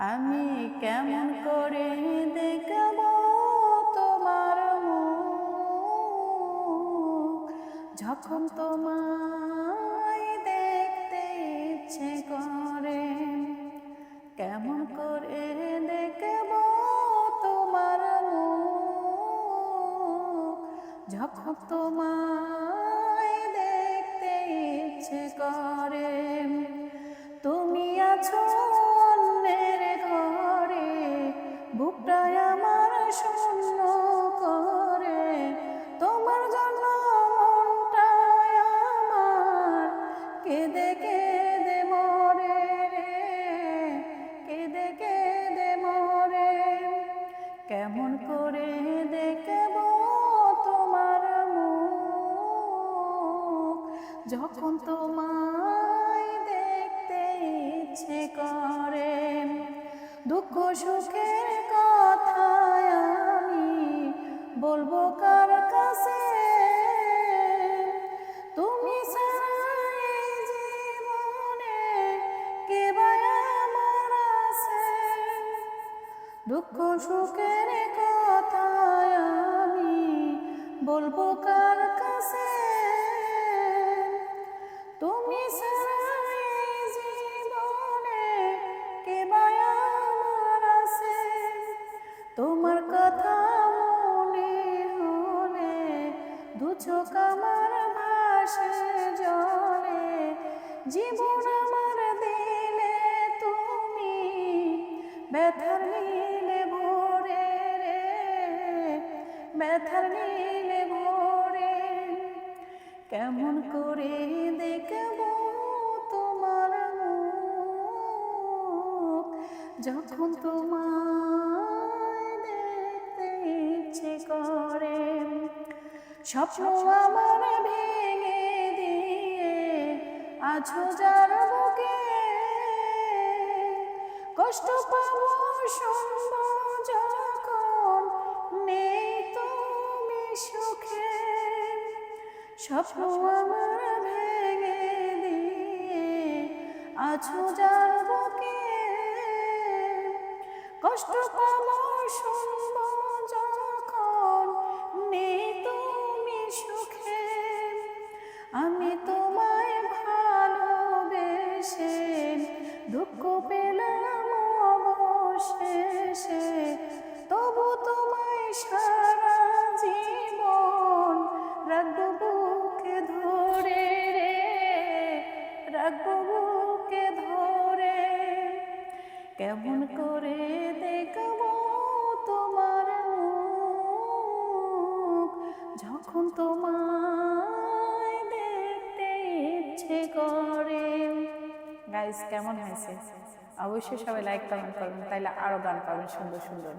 আমি কেমন করে দেখব তোমার যখন তোমায় দেখতে ইচ্ছে করে, কেমন করে দেখব তোমার যখন তোমায় দেখতে ইচ্ছে করে যখন তোমায় দেখতে ইচ্ছে করে, দুঃখ সুখের কথা আমি বলব কার কাছে? তুমি জীবনে কে আমার আছে? দুঃখ সুখের কথা আমি বলব কার কাছে? তোমার কথা মনে হলে দু চোখ আমার ভাসে জলে। জীবন আমার দিলে তুমি ব্যথার নীলে ভোরে রে, ব্যথার নীলে ভোরে। কেমন করে দেখব তোমার মুখ যখন তোমায় স্বপ্ন আমার ভেঙে দিয়ে আছো যার বুকে। কষ্ট পাবো শুনব যখন নেই তুমি সুখে। স্বপ্ন আমার ভেঙে দিয়ে আছো যার বুকে। কষ্ট পাবো দুঃখ পেলাম অবশেষে। তবু তোমায় সারা জীবন রাখব বুকে ধরে রে, রাখব বুকে ধরে। কেমন করে দেখব তোমার যখন তোমায় দেখতে ইচ্ছে করে। গাইস কেমন হয়েছে? অবশ্যই সবাই লাইক কমেন্ট করবেন তাইলে আরও গান পাবেন সুন্দর সুন্দর।